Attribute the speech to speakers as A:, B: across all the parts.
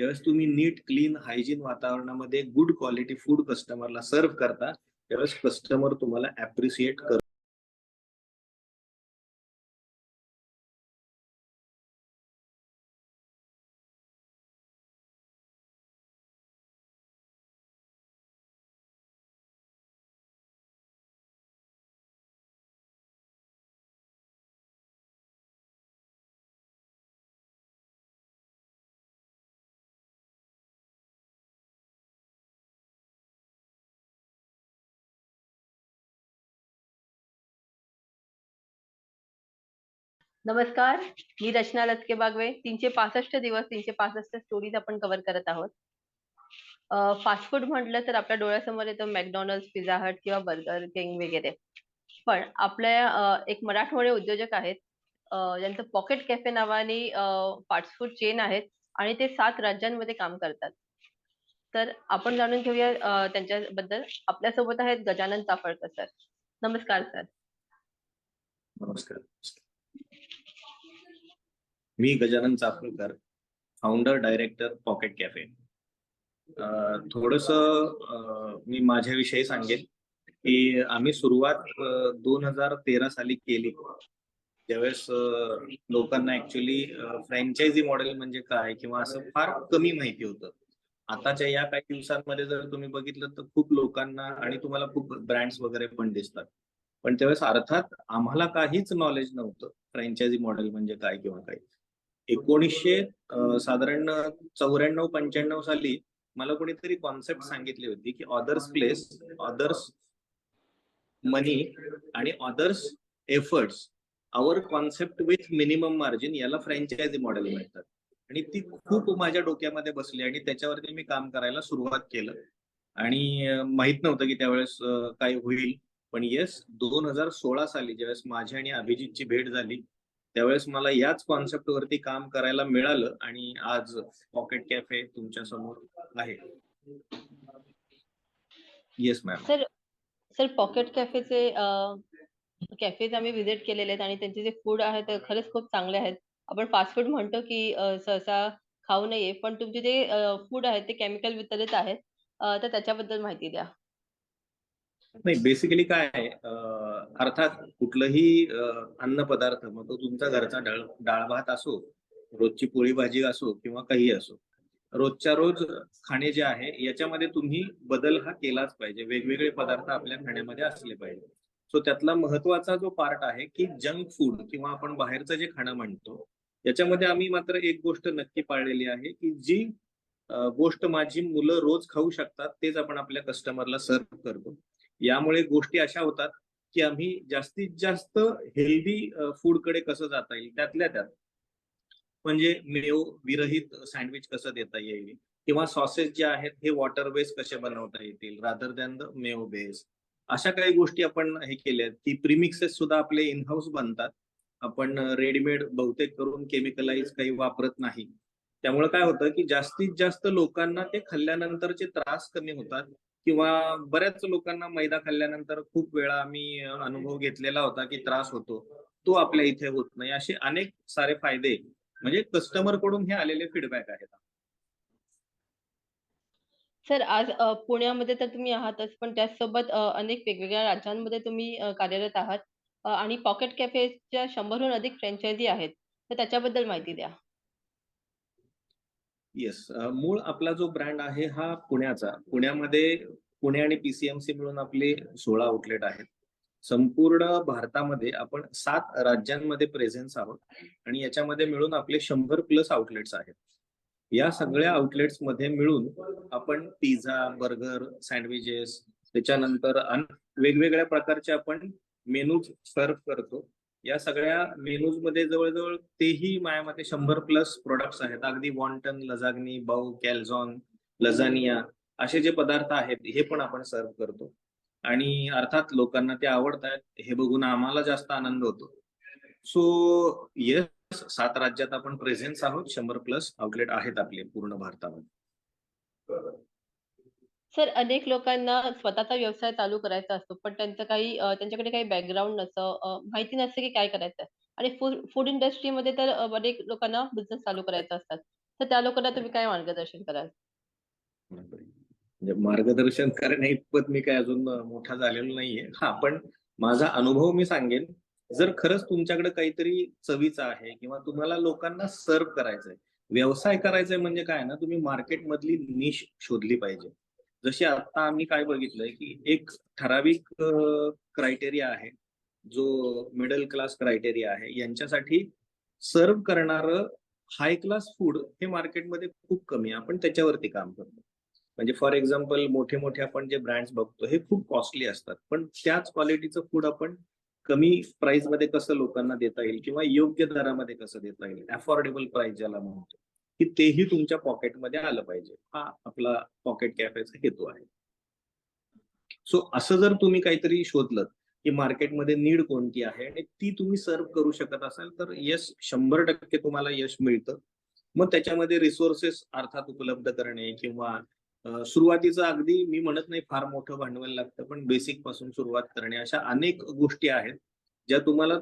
A: ज्यावेळेस तुम्ही नीट क्लीन हायजीन वातावरणामध्ये गुड क्वालिटी फूड कस्टमरला सर्व्ह करता त्यावेळेस कस्टमर तुम्हाला अप्रिशिएट कर
B: नमस्कार मी रचना लचके बागवे. तीनशे पासष्ट दिवस तीनशे पासष्ट स्टोरीज आपण कव्हर करत आहोत. फास्ट फूड म्हटलं तर आपल्या डोळ्यासमोर येतं मॅकडॉनल्ड पिझ्झा हट किंवा बर्गर किंग वगैरे. पण आपल्या एक मराठवाडे उद्योजक आहेत. ज्यांचं पॉकेट कॅफे नावाने फास्ट फूड चेन आहेत आणि ते सात राज्यांमध्ये काम करतात. तर आपण जाणून घेऊया त्यांच्याबद्दल. आपल्यासोबत आहेत गजानन चाफळकर सर. नमस्कार सर.
A: नमस्कार. मी Gajanan Chaphalkar founder director pocket cafe थोडस मी माझ्याविषयी सांगेन की आम्ही सुरुवात दोन हजार तेरा साली केली. ज्यावेळेस लोकांना ऍक्च्युली फ्रँचायझी मॉडेल म्हणजे काय किंवा असं फार कमी माहिती होतं. आताच्या या काही दिवसांमध्ये जर तुम्ही बघितलं तर खूप लोकांना आणि तुम्हाला खूप ब्रँड्स वगैरे पण दिसतात. पण त्यावेळेस अर्थात आम्हाला काहीच नॉलेज नव्हतं फ्रँचायझी मॉडेल म्हणजे काय किंवा काय. एकोणीसशे साधारण चौऱ्याण्णव पंच्याण्णव साली मला कोणीतरी कॉन्सेप्ट सांगितली होती की ऑदर्स प्लेस ऑदर्स मनी आणि others efforts our concept with minimum margin याला फ्रँचायझी मॉडेल म्हणतात. आणि ती खूप माझ्या डोक्यामध्ये बसली आणि त्याच्यावरती मी काम करायला सुरुवात केलं. आणि माहीत नव्हतं की त्यावेळेस काय होईल. पण येस दोन हजार सोळा साली ज्यावेळेस माझी आणि अभिजितची भेट झाली त्यावेळेस मला याच कॉन्सेप्ट वरती काम करायला मिळालं आणि आज पॉकेट कॅफे तुमच्यासमोर आहे. Yes ma'am
B: sir sir pocket कॅफेचे cafes आम्ही व्हिजिट केलेले आहेत आणि त्यांचे जे फूड आहे ते खरंच खूप चांगले आहेत. आपण फास्ट फूड म्हणतो की सहसा खाऊ नये पण तुमचे जे फूड आहेत ते केमिकल वितरित आहेत. तर त्याच्याबद्दल माहिती द्या.
A: नाही बेसिकली काय आहे अर्थात कुठलंही अन्न पदार्थ मग तो तुमचा घरचा डाळ डाळ भात असो रोजची पोळी भाजी असो किंवा काही असो रोजच्या रोज खाणे जे आहे याच्यामध्ये तुम्ही बदल हा केलाच पाहिजे. वेगवेगळे पदार्थ आपल्या खाण्यामध्ये असले पाहिजे. सो त्यातला महत्त्वाचा जो पार्ट आहे की जंक फूड किंवा आपण बाहेरचं जे खाणं म्हणतो याच्यामध्ये आम्ही मात्र एक गोष्ट नक्की पाळलेली आहे की जी गोष्ट माझी मुलं रोज खाऊ शकतात तेच आपण आपल्या कस्टमरला सर्व करतो. यामुळे गोष्टी अशा होतात की आम्ही जास्तीत जास्त हेल्दी फूडकडे कसं जाता येईल त्यातल्या त्यात. म्हणजे मेव विरहित सँडविच कसं देता येईल किंवा सॉसेस जे आहेत हे वॉटर बेस कसे बनवता येतील रादर दॅन द मेव बेस अशा काही गोष्टी आपण हे केल्या आहेत की प्रीमिक्सेस सुद्धा आपले इन हाऊस बनतात. आपण रेडीमेड बहुतेक करून केमिकलाइज काही वापरत नाही. त्यामुळे काय होतं की जास्तीत जास्त लोकांना ते खाल्ल्यानंतरचे त्रास कमी होतात. किंवा बऱ्याच लोकांना मैदा खाल्ल्यानंतर खूप वेळा आम्ही अनुभव घेतलेला होता की त्रास होतो. तो आपल्या इथे होत नाही. असे अनेक सारे फायदे म्हणजे कस्टमरकडून हे आलेले फीडबॅक आहेत.
B: सर आज पुण्यामध्ये तर तुम्ही आहातच पण त्याचसोबत अनेक वेगवेगळ्या राज्यांमध्ये तुम्ही कार्यरत आहात. आणि पॉकेट कॅफेच्या शंभरहून अधिक फ्रँचायझी आहेत. तर त्याच्याबद्दल माहिती द्या.
A: येस मूळ आपला जो ब्रँड आहे हा पुण्याचा. पुण्यामध्ये पुणे आणि पीसीएमसी मिळून आपले सोळा आउटलेट आहेत. संपूर्ण भारतामध्ये आपण सात राज्यांमध्ये प्रेझेन्स आहोत आणि याच्यामध्ये मिळून आपले शंभर प्लस आउटलेट्स आहेत. या सगळ्या आउटलेट्समध्ये मिळून आपण पिझ्झा बर्गर सँडविचेस त्याच्यानंतर अन- वेगवेगळ्या प्रकारचे आपण मेनूज सर्व करतो. या सगळ्या मेनूजमध्ये जवळजवळ तेही माझ्या मते शंभर प्लस प्रोडक्ट्स आहेत. अगदी वॉन्टन लजाग्नी बाऊ कॅल्झॉन लजानिया असे जे पदार्थ आहेत हे पण आपण सर्व करतो. आणि अर्थात लोकांना ते आवडतात हे बघून आम्हाला जास्त आनंद होतो. सो येस सात राज्यात आपण प्रेझेन्स आहोत. शंभर प्लस आउटलेट आहेत आपले पूर्ण भारतामध्ये.
B: सर अनेक लोकांना स्वतःचा व्यवसाय चालू करायचा असतो पण त्यांचं काही अ, त्यांच्याकडे काही बॅकग्राऊंड नसतं अ, माहिती नसते की काय करायचं आणि फूड फूड इंडस्ट्रीमध्ये तर अ, अनेक लोकांना बिझनेस चालू करायचा असतात तर त्या लोकांना तुम्ही काय मार्गदर्शन कराल?
A: म्हणजे मार्गदर्शन करण्या इतपत मी काय अजून अ, मोठा झालेलो नाहीये. हां, पण माझा अनुभव मी सांगेन, जर खरंच तुमच्याकडे काहीतरी चवीचं आहे किंवा तुम्हाला लोकांना सर्व्ह करायचंय, व्यवसाय करायचाय म्हणजे काय ना, तुम्ही मार्केटमधली निश शोधली पाहिजे. जशी आता आम्ही काय बघितलंय, की एक ठराविक क्रायटेरिया आहे, जो मिडल क्लास क्रायटेरिया आहे. यांच्यासाठी सर्व करणार हाय क्लास फूड हे मार्केटमध्ये खूप कमी आहे. आपण त्याच्यावरती काम करतो. म्हणजे फॉर एक्झाम्पल मोठे-मोठे आपण जे ब्रँड्स बघतो, हे खूप कॉस्टली असतात. पण त्याच क्वालिटीचं फूड आपण कमी प्राईसमध्ये कसं लोकांना देता येईल किंवा योग्य दरामध्ये कसं देता येईल, अफोर्डेबल प्राइस ज्याला म्हणतो, की तेही तुमच्या पॉकेटमध्ये आलं पाहिजे. हा आपला पॉकेट कॅफेचा हेतू आहे. सो असं जर तुम्ही काहीतरी शोधलं की मार्केटमध्ये नीड कोणती आहे आणि ती तुम्ही सर्व्ह करू शकत असाल, तर यश शंभर टक्के तुम्हाला यश मिळतं. मग त्याच्यामध्ये रिसोर्सेस अर्थात उपलब्ध करणे किंवा सुरुवातीचं अगदी मी म्हणत नाही फार मोठं भांडवल लागतं, पण बेसिकपासून सुरुवात करणे अशा अनेक गोष्टी आहेत, ज्या तुम्हाला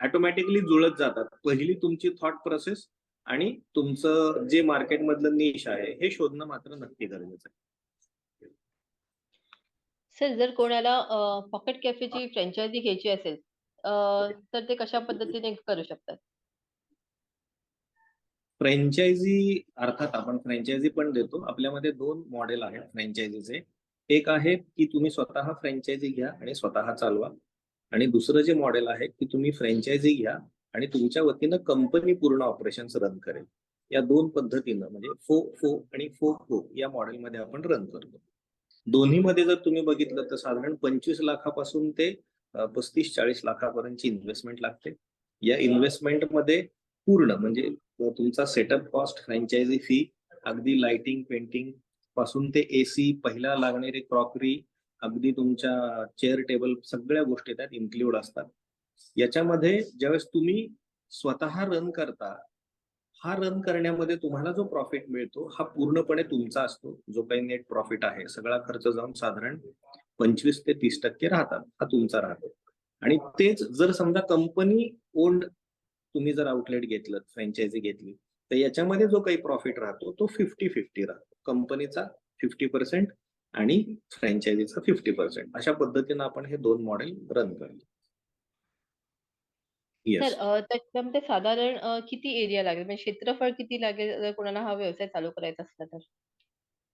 A: ऑटोमॅटिकली जुळत जातात. पहिली तुमची थॉट प्रोसेस आणि तुमचं जे मार्केटमधलं निश आहे, हे शोधणं मात्र नक्की गरजेचं आहे.
B: सर जर कोणाला पॉकेट कॅफेची फ्रँचायझी घ्यायची असेल, तर ते कशा पद्धतीने करू शकतात?
A: फ्रँचायझी अर्थात आपण फ्रँचायझी पण देतो. आपल्यामध्ये 2 मॉडेल आहेत फ्रँचायझीचे. एक आहे, की तुम्ही स्वतः फ्रँचायझी घ्या आणि स्वतः चालवा आणि दुसरं जे मॉडेल आहे, की तुम्ही फ्रँचायझी घ्या आणि तुमच्या वतीनं कंपनी पूर्ण ऑपरेशन्स रन करेल. या दोन पद्धतीनं म्हणजे फो-फो आणि फो-फो या मॉडेलमध्ये आपण रन करतो. दोन्हीमध्ये जर तुम्ही बघितलं तर साधारण 25 लाखापासून ते पस्तीस चाळीस लाखापर्यंतची इन्व्हेस्टमेंट लागते. या इन्व्हेस्टमेंटमध्ये पूर्ण म्हणजे तुमचा सेटअप कॉस्ट, फ्रँचायझी फी, अगदी लाइटिंग, पेंटिंगपासून ते एसी, पहिला लागणारी क्रॉकरी, अगदी तुमच्या चेअर, टेबल सगळ्या गोष्टी त्यात इन्क्ल्यूड असतात. याच्यामध्ये ज्यावेळेस तुम्ही स्वतः रन करता, हा रन करण्यामध्ये तुम्हाला जो प्रॉफिट मिळतो, हा पूर्णपणे तुमचा असतो. जो काही नेट प्रॉफिट आहे, सगळा खर्च जाऊन साधारण 25% ते 30% राहतात. हा तुमचा राहतो. आणि तेच जर समजा कंपनी ओल्ड तुम्ही जर आउटलेट घेतलं, फ्रँचायझी घेतली, तर याच्यामध्ये जो काही प्रॉफिट राहतो, तो 50-50 राहतो. कंपनीचा 50% आणि फ्रँचायझीचा 50% अशा पद्धतीनं आपण हे दोन मॉडेल रन करतो.
B: Sir
A: yes.
B: अ, त्याच्यामध्ये साधारण अ, किती एरिया लागेल? म्हणजे क्षेत्रफळ किती लागेल जर कोणाला हा व्यवसाय चालू करायचा असला तर?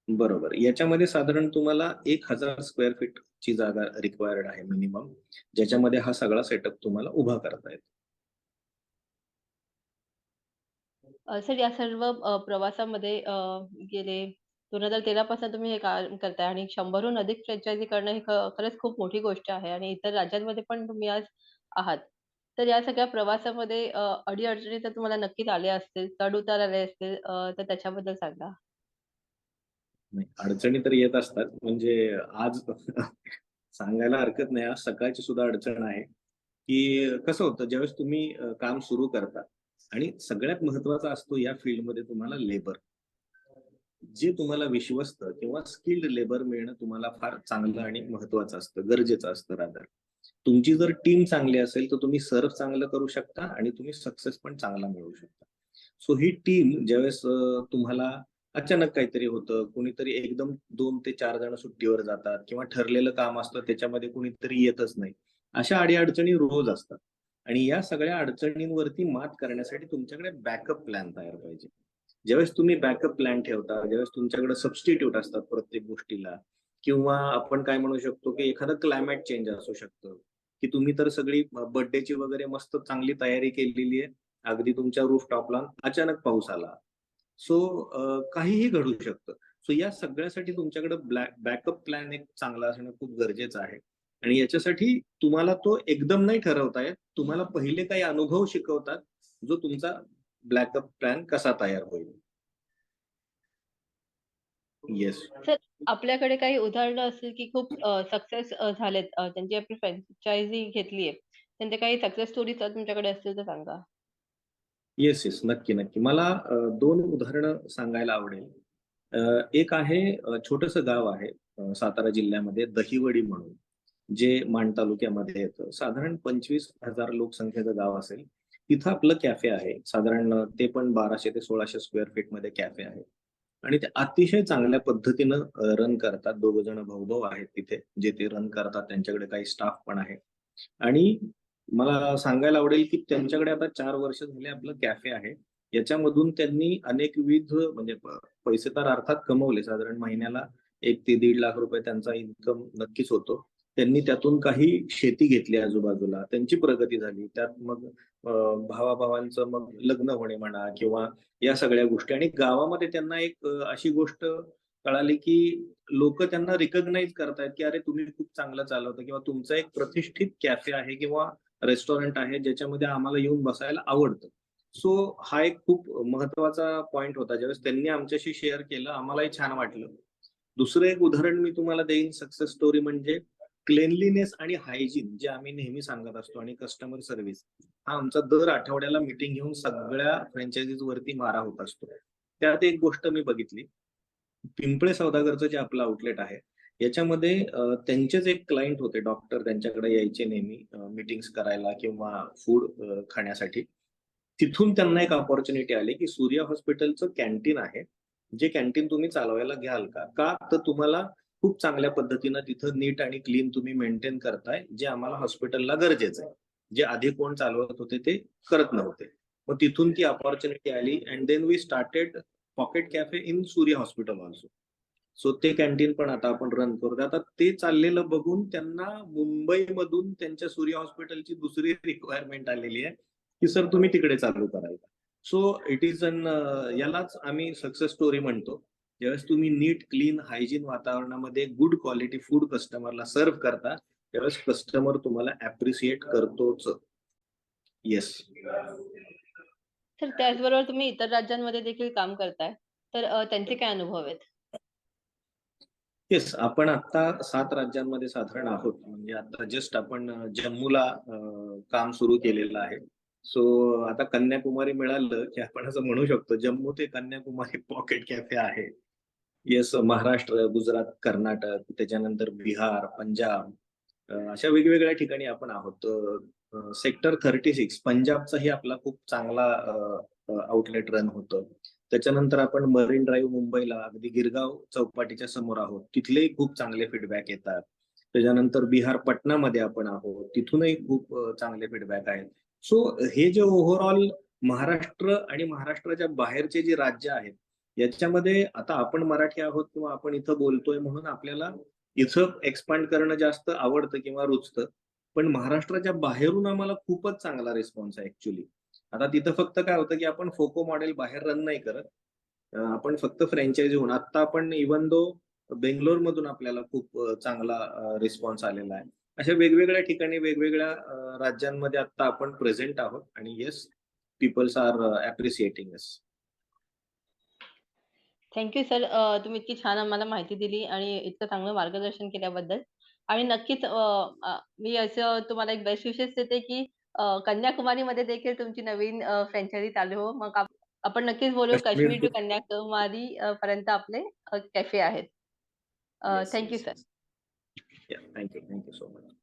A: बरोबर. याच्यामध्ये साधारण तुम्हाला 1000 स्क्वेअर फीटची जागा रिक्वायर्ड आहे मिनिमम, ज्याच्यामध्ये हा सगळा सेटअप तुम्हाला उभा करता येतो.
B: अ, सर या सर्व अ, प्रवासामध्ये अ, गेले 2013 पासून तुम्ही हे काम करताय आणि 100 हून अधिक फ्रँचायझी करणं हे ख खरंच खूप मोठी गोष्ट आहे आणि इतर राज्यांमध्ये पण तुम्ही आज आहात. तर या सगळ्या प्रवासामध्ये अ, अडी-अडचणी तर तुम्हाला नक्कीच आल्या असतील, चढ-उतार आले असतील अ, तर त्याच्याबद्दल सांगा?
A: नाही, अडचणी तर येत असतात. म्हणजे आज सांगायला हरकत नाही, आज सकाळची सुद्धा अडचण आहे, की कसं होतं ज्यावेळेस तुम्ही अ, काम सुरू करता आणि सगळ्यात महत्त्वाचा असतो या फील्डमध्ये तुम्हाला लेबर. जे तुम्हाला विश्वस्त किंवा स्किल्ड लेबर मिळणं तुम्हाला फार चांगलं आणि महत्त्वाचं असतं, गरजेचं असतं रादर. तुमची जर टीम चांगली असेल, तर तुम्ही सर्व चांगलं करू शकता आणि तुम्ही सक्सेस पण चांगला मिळवू शकता. सो ही टीम ज्यावेळेस तुम्हाला अचानक काहीतरी होतं, कुणीतरी एकदम दोन ते चार जण सुट्टीवर जातात किंवा ठरलेलं काम असतं त्याच्यामध्ये कुणीतरी येतच नाही. अशा अडीअडचणी रोज असतात आणि या सगळ्या अडचणींवरती मात करण्यासाठी तुमच्याकडे बॅकअप प्लॅन तयार पाहिजे. ज्यावेळेस तुम्ही बॅकअप प्लॅन ठेवता, ज्यावेळेस तुमच्याकडे सबस्टिट्यूट असतात प्रत्येक गोष्टीला किंवा आपण काय म्हणू शकतो, की एखादं क्लायमेट चेंज असू शकतं, की तुम्ही तर सगळी बर्थडेची वगैरे मस्त चांगली तयारी केलेली आहे. अगदी तुमच्या रूफटॉपला अचानक पाऊस आला. सो काहीही घडू शकतं. सो या सगळ्यासाठी तुमच्याकडे ब्लॅक बॅकअप प्लॅन एक चांगला असणं खूप गरजेचं आहे आणि याच्यासाठी तुम्हाला तो एकदम नाही ठरवता येत. तुम्हाला पहिले काही अनुभव शिकवतात, जो तुमचा ब्लॅकअप प्लॅन कसा तयार होईल. येस.
B: सर आपल्याकडे काही उदाहरणं असतील, की खूप सक्सेस झालेत अ, त्यांची आपली फ्रँचायझी घेतली आहे. त्यांच्या काही सक्सेस स्टोरीज तुमच्याकडे असतील तर सांगा?
A: Yes, yes. नक्की, नक्की. मला अ, 2 उदाहरणं सांगायला आवडेल. अ, एक आहे अ, छोटंसं गाव आहे अ, सातारा जिल्ह्यामध्ये दहिवडी म्हणून, जे माण तालुक्यामध्ये येतं. साधारण 25,000 लोकसंख्येचं गाव असेल. तिथं आपलं कॅफे आहे साधारण ते पण बाराशे ते सोळाशे स्क्वेअर फीटमध्ये कॅफे आहे आणि ते अतिशय चांगल्या पद्धतीनं रन करतात. दोघ जण भाऊ आहेत तिथे जे ते रन करतात. त्यांच्याकडे काही स्टाफ पण आहे. आणि मला सांगायला आवडेल की त्यांच्याकडे आता चार वर्ष झाले आपलं कॅफे आहे. याच्यामधून त्यांनी अनेक विविध म्हणजे पैसे तर अर्थात कमवले. साधारण महिन्याला एक ते दीड लाख रुपये त्यांचा इन्कम नक्कीच होतो. त्यांनी त्यातून काही शेती घेतली आजूबाजूला. त्यांची प्रगती झाली. त्यात मग भावाभावांचं मग लग्न होणे म्हणा किंवा या सगळ्या गोष्टी. आणि गावामध्ये त्यांना एक अशी गोष्ट कळाली की लोक त्यांना रिकग्नाइज करतायत की अरे तुम्ही खूप चांगलं चालवता किंवा तुमचं एक प्रतिष्ठित कॅफे आहे किंवा रेस्टॉरंट आहे ज्याच्यामध्ये आम्हाला येऊन बसायला आवडतं. सो हा एक खूप महत्त्वाचा पॉइंट होता. ज्यावेळेस त्यांनी आमच्याशी शेअर केलं आम्हालाही छान वाटलं. दुसरं एक उदाहरण मी तुम्हाला देईन. सक्सेस स्टोरी म्हणजे क्लेनलीनेस आणि हायजीन जे आम्ही नेहमी सांगत असतो आणि कस्टमर सर्व्हिस हा आमचा दर आठवड्याला मिटिंग घेऊन सगळ्या फ्रँचायझीज वरती मारा होत असतो. त्यात एक गोष्ट मी बघितली. पिंपळे सौदागरचं जे आपलं आउटलेट आहे याच्यामध्ये त्यांचेच एक क्लायंट होते डॉक्टर त्यांच्याकडे यायचे नेहमी मिटिंग्स करायला किंवा फूड खाण्यासाठी. तिथून त्यांना एक ऑपॉर्च्युनिटी आली की सूर्या हॉस्पिटलचं कॅन्टीन आहे. जे कॅन्टीन तुम्ही चालवायला घ्याल का? का तर तुम्हाला खूप चांगल्या पद्धतीनं तिथं नीट आणि क्लीन तुम्ही मेंटेन करताय जे आम्हाला हॉस्पिटलला गरजेचं आहे. जे आधी कोण चालवत होते ते करत नव्हते. मग तिथून ती ऑपॉर्च्युनिटी आली and then we started pocket cafe in Surya hospital also so ते कॅन्टीन पण आता आपण रन करतो आता ते चाललेलं बघून त्यांना मुंबईमधून त्यांच्या सूर्य हॉस्पिटलची दुसरी रिक्वायरमेंट आलेली आहे की सर तुम्ही तिकडे चालू करायला. सो इट इज अन यालाच आम्ही सक्सेस स्टोरी म्हणतो. ज्यावेळेस तुम्ही नीट क्लीन हायजीन वातावरणामध्ये गुड क्वालिटी फूड कस्टमरला सर्व्ह करता त्यावेळेस कस्टमर तुम्हाला अप्रिशिएट करतोच. येस
B: तर त्याचबरोबर तुम्ही इतर राज्यांमध्ये देखील काम करताय. तर त्यांचे काय अनुभव आहेत?
A: येस आपण आता सात राज्यांमध्ये साधारण आहोत. म्हणजे आता जस्ट आपण जम्मूला काम सुरू केलेलं आहे. सो आता कन्याकुमारी मिळालं की आपण असं म्हणू शकतो जम्मू ते कन्याकुमारी पॉकेट कॅफे आहे. येस महाराष्ट्र गुजरात कर्नाटक त्याच्यानंतर बिहार पंजाब अशा वेगवेगळ्या ठिकाणी आपण आहोत. सेक्टर थर्टी सिक्स पंजाबचाही आपला खूप चांगला आउटलेट रन होतं. त्याच्यानंतर आपण मरीन ड्राईव्ह मुंबईला अगदी गिरगाव चौपाटीच्या समोर आहोत. तिथलेही खूप चांगले फीडबॅक येतात. त्याच्यानंतर बिहार पटनामध्ये आपण आहोत. तिथूनही खूप चांगले फीडबॅक आहेत. सो हे जे ओव्हरऑल महाराष्ट्र आणि महाराष्ट्राच्या बाहेरचे जे राज्य आहेत याच्यामध्ये आता आपण मराठी आहोत किंवा आपण इथं बोलतोय म्हणून आपल्याला इथं एक्सपांड करणं जास्त आवडतं किंवा रुचतं. पण महाराष्ट्राच्या बाहेरून आम्हाला खूपच चांगला रिस्पॉन्स आहे ऍक्च्युली आता तिथं फक्त काय होतं की आपण फोको मॉडेल बाहेर रन नाही करत. आपण फक्त फ्रँचायझी होऊन आता आपण इवन दो बेंगलोर मधून आपल्याला खूप चांगला रिस्पॉन्स आलेला आहे. अशा वेगवेगळ्या ठिकाणी वेगवेगळ्या राज्यांमध्ये आता आपण प्रेझेंट आहोत. आणि yes peoples are appreciating us
B: thank you sir तुम्ही इतकी छान आम्हाला माहिती दिली आणि इतकं चांगलं मार्गदर्शन केल्याबद्दल. आणि नक्कीच अ, अ, मी असं तुम्हाला एक बेस्ट विशेष देते की अ, कन्याकुमारीमध्ये देखील तुमची नवीन फ्रँचायझी चालू हो. मग आप- आपण नक्कीच बोलू
A: काश्मीर
B: काश्मीर टू कन्याकुमारी अ, पर्यंत आपले कॅफे आहेत. Thank you sir
A: thank you thank you so much